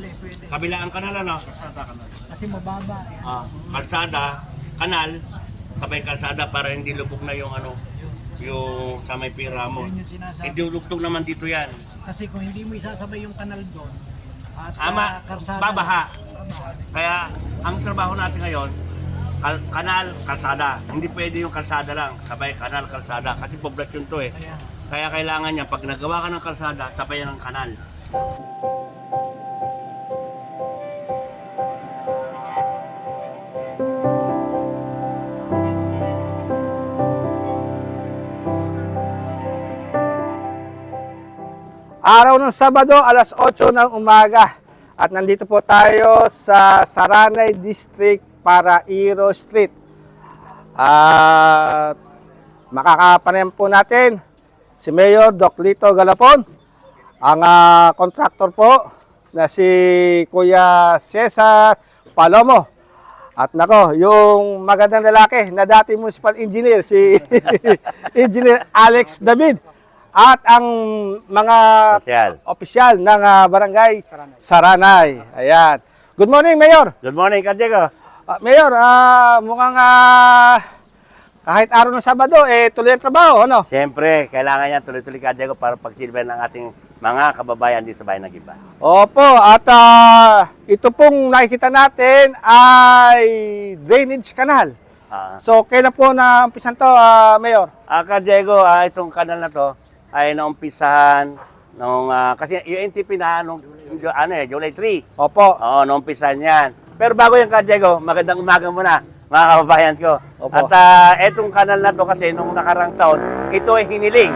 Alin, pwede. Kabilaan kanal ano? Kalsada kanal. Kasi mababa. Yan. Ah, kalsada, kanal, sabay kalsada para hindi lubog na yung ano, yung sa may pira mo. Yun yung sinasabi. Idulugtog naman dito yan. Kasi kung hindi mo isasabay yung kanal doon, at Ama, ah, karsada, babaha. Kaya ang trabaho natin ngayon, kal- kanal, kalsada. Hindi pwede yung kalsada lang, sabay kanal, kalsada. Kasi poblasyon to eh. Kaya, Kaya kailangan niya, pag nagawa ka ng kalsada, sabay ng kanal. Araw ng Sabado, alas 8 ng umaga. At nandito po tayo sa Saranay District, Parairo Street. At makakapanayam po natin si Mayor Doc Lito Galapon, ang ah, contractor po na si Kuya Cesar Palomo. At nako, yung magandang lalaki na dati municipal engineer, si Engineer Alex David. At ang mga Sosyal. opisyal ng ah, barangay Saranay. Ayan. Good morning, Mayor. Good morning, Kajego. Ah, Mayor, ah, mukhang ah, kahit araw ng Sabado, eh, tuloy ang trabaho, ano? Siyempre, kailangan yan tuloy-tuloy, Kajego, para pagsilbihan ng ating mga kababayan dito sa bayan ng Giba. Opo, at ah, ito pong nakikita natin ay drainage canal. Ah, So, kailan po na umpisan to, ah, Mayor? Ah, Diego, ah, itong kanal na to ay naumpisahan nung ah, kasi yung NTP na nung ano eh, July 3. Opo. Oo, naumpisahan yan. Pero bago yung Ka Diego, magandang umaga muna mga kababayan ko. Opo. At ah, itong kanal na to kasi nung nakarang taon, ito ay hiniling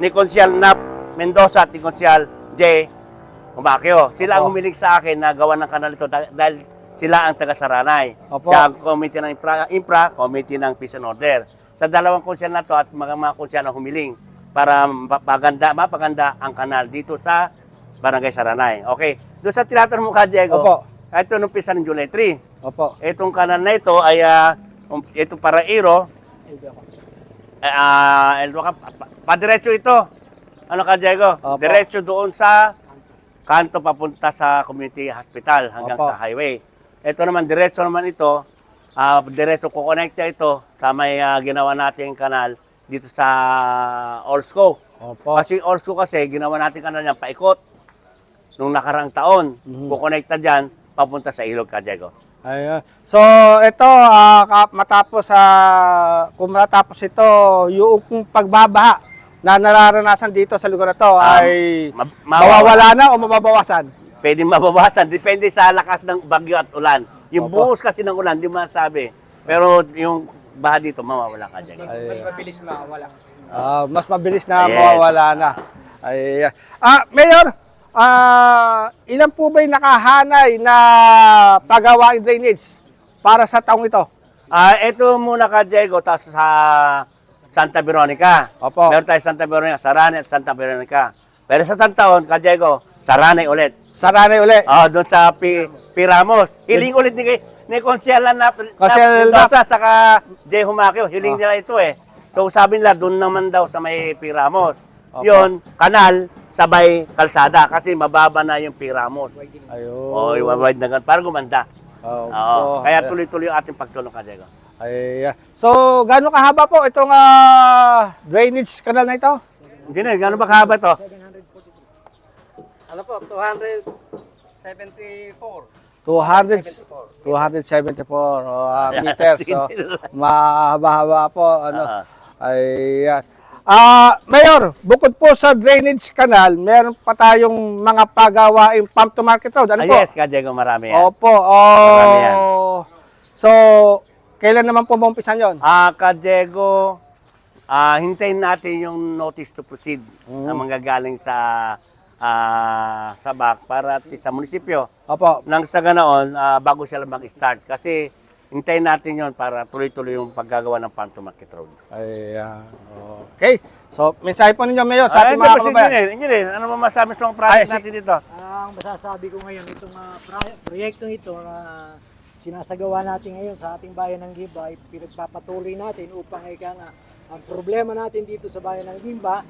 ni Konsyal Nap Mendoza at ni Konsyal J. Umakyo. Sila ang humiling sa akin na gawa ng kanal ito dah- dahil sila ang taga-Saranay. Opo. Siya ang committee ng infra, infra, committee ng peace and order. Sa dalawang konsyal na to at mga mga konsyal na humiling para mapaganda, mapaganda ang kanal dito sa Barangay Saranay. Okay. Doon sa tinatanong mo ka, Diego, Opo. ito nung pisa ng July 3. Opo. Itong kanal na ito ay ah, um, ito para Iro, ah uh, pa, padiretso ito. Ano ka, Diego? Opo. Diretso doon sa kanto papunta sa community hospital hanggang Opo. sa highway. Ito naman, diretso naman ito, ah diretso kukonekta ito sa may ah, ginawa nating kanal dito sa Orsko. Opo. Kasi Orsko kasi, ginawa natin kanal yan paikot nung nakarang taon. Mhm. Kukonekta dyan, papunta sa ilog ka, Diego. Ayun. So, ito, ka- matapos, ah, kung matapos ito, yung pagbabaha na nararanasan dito sa lugar na to Um, ay Ma- mawawala na o mababawasan? Pwede mabawasan. Depende sa lakas ng bagyo at ulan. Yung Opo. buhos kasi ng ulan, di masabi. Pero yung baha dito, mawawala ka dyan. Ay, Mas mabilis mawala. ah, mas mabilis na Yes. mawawala na. Ay, ah, Mayor, ah, ilan po ba yung nakahanay na pagawain drainage para sa taong ito? Ah, ito muna ka, Diego, tapos sa Santa Veronica. Opo. Meron tayo Santa Veronica, Sarane at Santa Veronica. Pero sa Santaon, ka, Diego, Sarane ulit. Saranay uli. Ah, doon sa Pi Piramos. Hiling ulit ni, ni Consiela na, Consiel na Mendoza, saka Jay Humakio. Hiling nila ito eh. So sabi nila, doon naman daw sa may Piramos. Opo. Yun, kanal, sabay kalsada kasi mababa na yung Piramos. Ayun. Oh, wide na ganun, para gumanda. Opo. Oo. Kaya tuloy-tuloy yung ating pagtulong ka, Diego. Ay, ah. so, gaano kahaba po itong ah, drainage canal na ito? Hindi na, gano'n ba kahaba to? Ano po, 274. 200, 274 oh, ah, meters. So, mahaba-haba po. Ano, Ah. Ayan. Ah, Mayor, bukod po sa drainage canal, meron pa tayong mga pagawaing pump to market road. Ah, Ano po? yes, ka, Diego, marami yan. Opo. Marami yan. Oh. So, kailan naman po maumpisan yon? Ah, ka, Diego, ah, hintayin natin yung notice to proceed na manggagaling sa ah, sa BAC para at sa munisipyo. Opo. Nang sa ganoon, ah, bago sila mag-start. Kasi hintayin natin yon para tuloy-tuloy yung paggagawa ng Farm to Market Road. Ayan. Okay. So, mensahe po ninyo, Mayor, sa Ay, ating mga kababayan. engineer, engineer, ano mo masabi sa mga Ay, project natin dito? ang masasabi ko ngayon, itong ah, pra- proyektong ito na sinasagawa natin ngayon sa ating bayan ng Gimba ay pinagpapatuloy natin upang ika nga ang problema natin dito sa bayan ng Gimba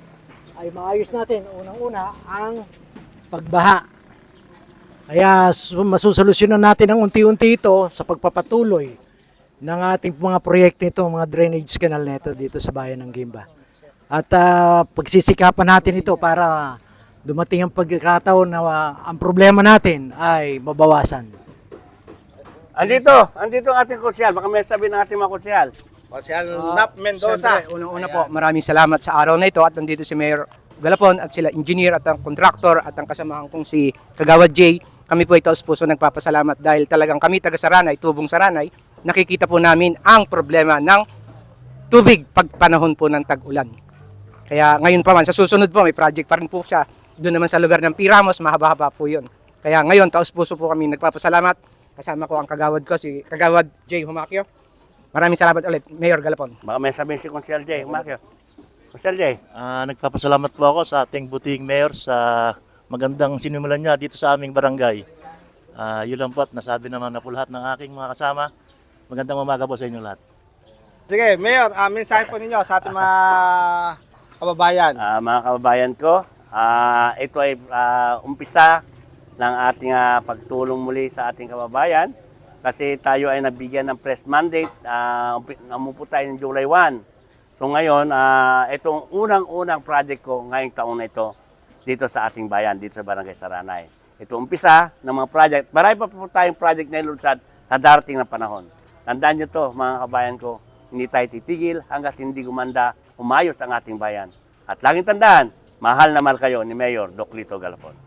ay maayos natin unang-una ang pagbaha. Kaya su- masusolusyonan natin ang unti-unti ito sa pagpapatuloy ng ating mga proyekto ito, mga drainage canal nito dito sa bayan ng Gimba. At ah, pagsisikapan natin ito para dumating ang pagkakataon na ah, ang problema natin ay mabawasan. Andito, andito ang ating konsyal. Baka may sabihin ng ating mga konsyal. Marcial Ah, Nap Mendoza. Unang-una po, maraming salamat sa araw na ito at nandito si Mayor Galapon at sila engineer at ang contractor at ang kasamahan kong si Kagawad J. Kami po ito puso nagpapasalamat dahil talagang kami taga Saranay, tubong Saranay, nakikita po namin ang problema ng tubig pag panahon po ng tag-ulan. Kaya ngayon pa man, sa susunod po, may project pa rin po siya. Doon naman sa lugar ng Piramos, mahaba-haba po yun. Kaya ngayon, taos puso po kami nagpapasalamat. Kasama ko ang kagawad ko, si Kagawad J. Humakyo. Maraming salamat ulit, Mayor Galapon. Baka may sabihin si konsyal Jay. Umakyo. Konsyal Jay. Ah, nagpapasalamat po ako sa ating buting mayor sa magandang sinimulan niya dito sa aming barangay. Ah, yun lang po at nasabi naman na po lahat ng aking mga kasama. Magandang umaga po sa inyo lahat. Sige, Mayor, uh, mensahe po ninyo sa ating mga kababayan. Ah, mga kababayan ko, ah, ito ay ah, umpisa ng ating ah, pagtulong muli sa ating kababayan kasi tayo ay nabigyan ng press mandate, uh, namupo tayo ng July 1. So ngayon, ah, itong unang-unang project ko ngayong taon na ito dito sa ating bayan, dito sa Barangay Saranay. Ito umpisa ng mga project. Marami pa po tayong project na ilunsad na darating na panahon. Tandaan nyo to, mga kabayan ko, hindi tayo titigil hanggat hindi gumanda, umayos ang ating bayan. At laging tandaan, mahal na mahal kayo ni Mayor Doc Lito Galapon.